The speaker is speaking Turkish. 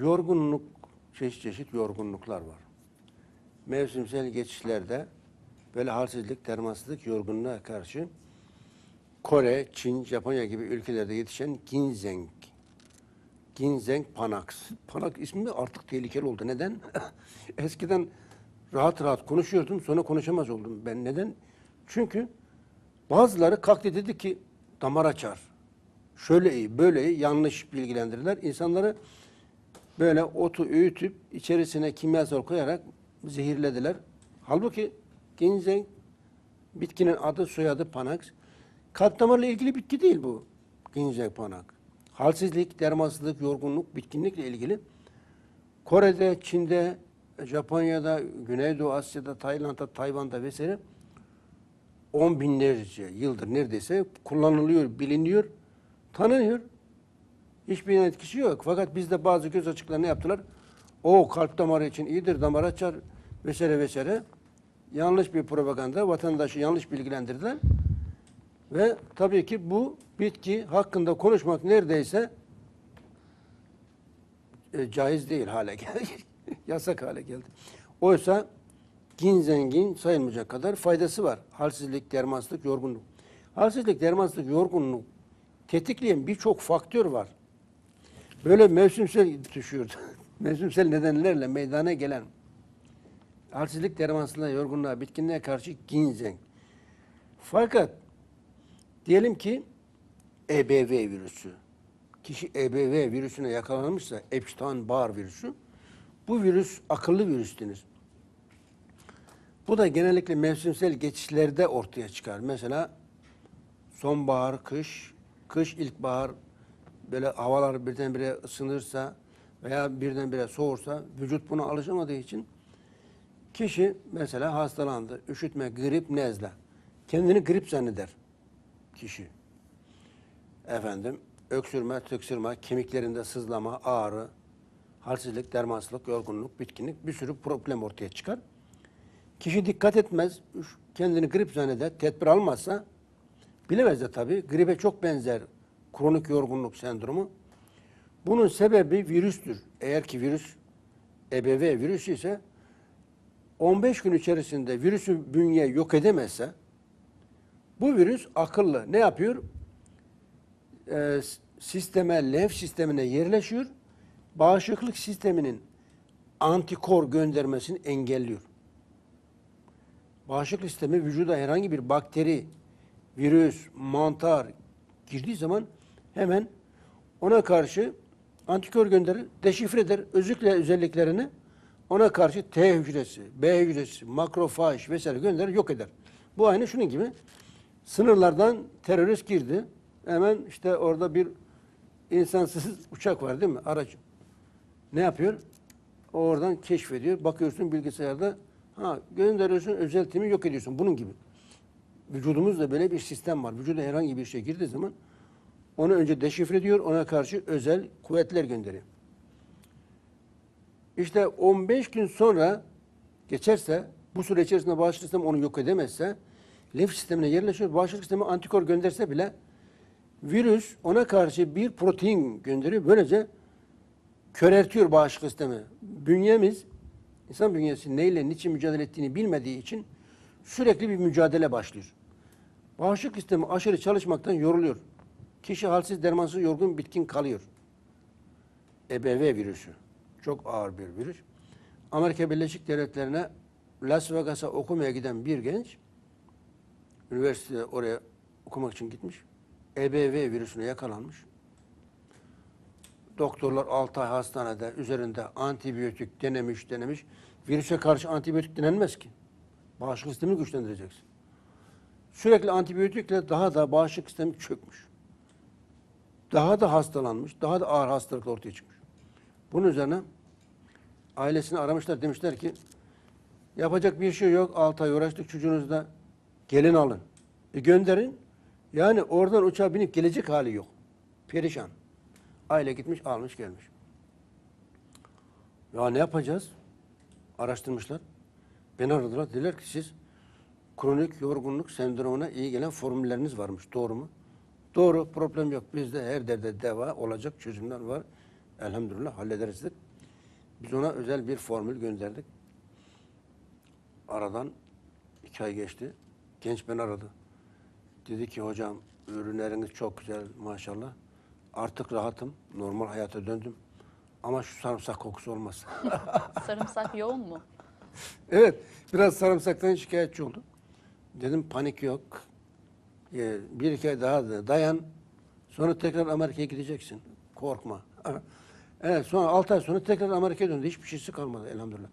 Yorgunluk, çeşit çeşit yorgunluklar var. Mevsimsel geçişlerde böyle halsizlik, dermansızlık, yorgunluğa karşı Kore, Çin, Japonya gibi ülkelerde yetişen ginseng, ginseng panax. Panak ismi artık tehlikeli oldu. Neden? Eskiden rahat rahat konuşuyordum, sonra konuşamaz oldum. Ben neden? Çünkü bazıları kalktı dedi ki damar açar. Şöyle iyi, böyle iyi yanlış bilgilendirdiler. İnsanları böyle otu öğütüp içerisine kimyasal koyarak zehirlediler. Halbuki ginseng bitkinin adı soyadı panax. Kalp damarla ilgili bitki değil bu ginseng panax. Halsizlik, dermansızlık, yorgunluk, bitkinlikle ilgili Kore'de, Çin'de, Japonya'da, Güneydoğu Asya'da, Tayland'da, Tayvan'da vesaire on binlerce yıldır neredeyse kullanılıyor, biliniyor, tanınıyor. Hiçbir etkisi yok. Fakat bizde bazı göz açıkları ne yaptılar? O kalp damarı için iyidir, damar açar vesaire vesaire. Yanlış bir propaganda, vatandaşı yanlış bilgilendirdiler. Ve tabii ki bu bitki hakkında konuşmak neredeyse e, caiz değil hale geldi. Yasak hale geldi. Oysa ginsengin sayılmayacak kadar faydası var. Halsizlik, dermansızlık, yorgunluk. Halsizlik, dermansızlık, yorgunluk tetikleyen birçok faktör var. Böyle mevsimsel düşüyor. mevsimsel nedenlerle meydana gelen halsizlik, dermansızlığa, yorgunluğa, bitkinliğe karşı ginseng. Fakat diyelim ki EBV virüsü. Kişi EBV virüsüne yakalanmışsa Epstein-Barr virüsü. Bu virüs akıllı virüs denir. Bu da genellikle mevsimsel geçişlerde ortaya çıkar. Mesela sonbahar, kış, kış, ilkbahar böyle havalar birdenbire ısınırsa veya birdenbire soğursa vücut buna alışamadığı için kişi mesela hastalandı. Üşütme, grip, nezle. Kendini grip zanneder kişi. Efendim öksürme, tıksırma, kemiklerinde sızlama, ağrı, halsizlik, dermansızlık, yorgunluk, bitkinlik bir sürü problem ortaya çıkar. Kişi dikkat etmez, kendini grip zanneder, tedbir almazsa bilemez de tabii. Gribe çok benzer kronik yorgunluk sendromu. Bunun sebebi virüstür. Eğer ki virüs EBV virüsü ise 15 gün içerisinde virüsü bünye yok edemezse bu virüs akıllı. Ne yapıyor? Ee, sisteme, lenf sistemine yerleşiyor. Bağışıklık sisteminin antikor göndermesini engelliyor. Bağışıklık sistemi vücuda herhangi bir bakteri, virüs, mantar girdiği zaman hemen ona karşı antikor gönderir, deşifre eder, özükle özelliklerini ona karşı T hücresi, B hücresi, makrofaj vesaire gönderir, yok eder. Bu aynı şunun gibi. Sınırlardan terörist girdi. Hemen işte orada bir insansız uçak var değil mi? Araç. Ne yapıyor? O oradan keşfediyor. Bakıyorsun bilgisayarda ha gönderiyorsun özel timi yok ediyorsun. Bunun gibi. Vücudumuzda böyle bir sistem var. Vücuda herhangi bir şey girdiği zaman onu önce deşifre ediyor. Ona karşı özel kuvvetler gönderiyor. İşte 15 gün sonra geçerse bu süre içerisinde bağışıklık sistemi onu yok edemezse lenf sistemine yerleşiyor. Bağışıklık sistemi antikor gönderse bile virüs ona karşı bir protein gönderiyor. Böylece köreltiyor bağışıklık sistemi. Bünyemiz, insan bünyesi neyle, niçin mücadele ettiğini bilmediği için sürekli bir mücadele başlıyor. Bağışıklık sistemi aşırı çalışmaktan yoruluyor. Kişi halsiz, dermansız, yorgun, bitkin kalıyor. EBV virüsü. Çok ağır bir virüs. Amerika Birleşik Devletleri'ne Las Vegas'a okumaya giden bir genç, üniversitede oraya okumak için gitmiş. EBV virüsüne yakalanmış. Doktorlar 6 ay hastanede üzerinde antibiyotik denemiş denemiş. Virüse karşı antibiyotik denenmez ki. Bağışıklık sistemini güçlendireceksin. Sürekli antibiyotikle daha da bağışıklık sistemi çökmüş. Daha da hastalanmış, daha da ağır hastalıklar ortaya çıkmış. Bunun üzerine ailesini aramışlar demişler ki yapacak bir şey yok. 6 ay uğraştık çocuğunuzda gelin alın. E gönderin. Yani oradan uçağa binip gelecek hali yok. Perişan. Aile gitmiş almış gelmiş. Ya ne yapacağız? Araştırmışlar. Beni aradılar. Dediler ki siz kronik yorgunluk sendromuna iyi gelen formülleriniz varmış. Doğru mu? Doğru. Problem yok. Bizde her derde deva olacak çözümler var. Elhamdülillah hallederiz dedik. Biz ona özel bir formül gönderdik. Aradan iki ay geçti. Genç beni aradı. Dedi ki hocam ürünleriniz çok güzel maşallah. Artık rahatım. Normal hayata döndüm. Ama şu sarımsak kokusu olmaz. Sarımsak yoğun mu? evet. Biraz sarımsaktan şikayetçi oldu. Dedim panik yok. Ee, Bir iki ay daha da dayan. Sonra tekrar Amerika'ya gideceksin. Korkma. Evet sonra 6 ay sonra tekrar Amerika'ya döndü. Hiçbir şeysi kalmadı elhamdülillah.